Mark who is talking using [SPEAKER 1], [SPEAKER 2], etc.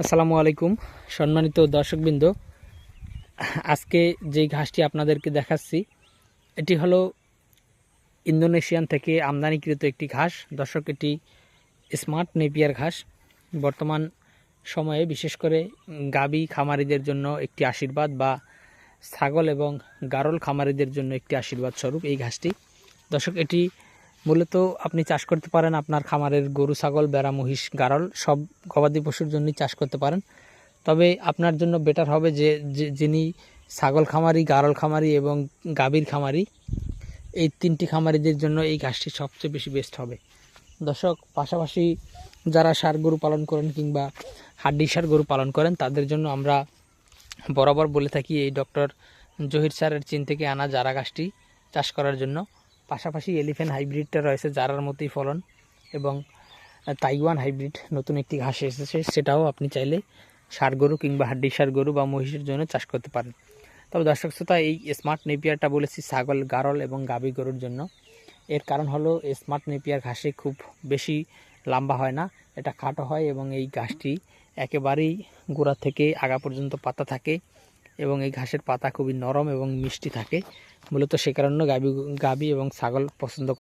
[SPEAKER 1] আসসালামু আলাইকুম, সম্মানিত দর্শকবৃন্দ। আজকে যে ঘাসটি আপনাদেরকে দেখাচ্ছি, এটি হলো ইন্দোনেশিয়ান থেকে আমদানিকৃত একটি ঘাস। দর্শক, এটি স্মার্ট নেপিয়ার ঘাস। বর্তমান সময়ে বিশেষ করে গাবি খামারিদের জন্য একটি আশীর্বাদ বা ছাগল এবং গারল খামারিদের জন্য একটি আশীর্বাদ স্বরূপ এই ঘাসটি। দর্শক, এটি মূলত আপনি চাষ করতে পারেন আপনার খামারের গরু, ছাগল, বেড়া, মহিষ, গারল সব গবাদি পশুর জন্যই চাষ করতে পারেন। তবে আপনার জন্য বেটার হবে যে যিনি ছাগল খামারি, গারল খামারি এবং গাভীর খামারি, এই তিনটি খামারিদের জন্য এই ঘাসটি সবচেয়ে বেশি বেস্ট হবে। দর্শক, পাশাপাশি যারা সার গরু পালন করেন কিংবা হাড্ডি সার গরু পালন করেন, তাদের জন্য আমরা বরাবর বলে থাকি এই ডক্টর জহির স্যারের চীন থেকে আনা জারা গাছটি চাষ করার জন্য। পাশাপাশি এলিফেন্ট হাইব্রিডটা রয়েছে জারার মতোই ফলন এবং তাইওয়ান হাইব্রিড নতুন একটি ঘাস এসেছে, সেটাও আপনি চাইলে সার গরু কিংবা হাড্ডি সার গরু বা মহিষের জন্য চাষ করতে পারেন। তবে দর্শক শ্রোতা, এই স্মার্ট নেপিয়ারটা বলেছি ছাগল, গারল এবং গাভী গরুর জন্য। এর কারণ হলো স্মার্ট নেপিয়ার ঘাসে খুব বেশি লম্বা হয় না, এটা খাটো হয় এবং এই ঘাসটি একেবারেই গোড়া থেকে আগা পর্যন্ত পাতা থাকে। এবং এই ঘাসের পাতা খুবই নরম এবং মিষ্টি থাকে। মূলত সে কারণে গাভী গাভী এবং ছাগল পছন্দ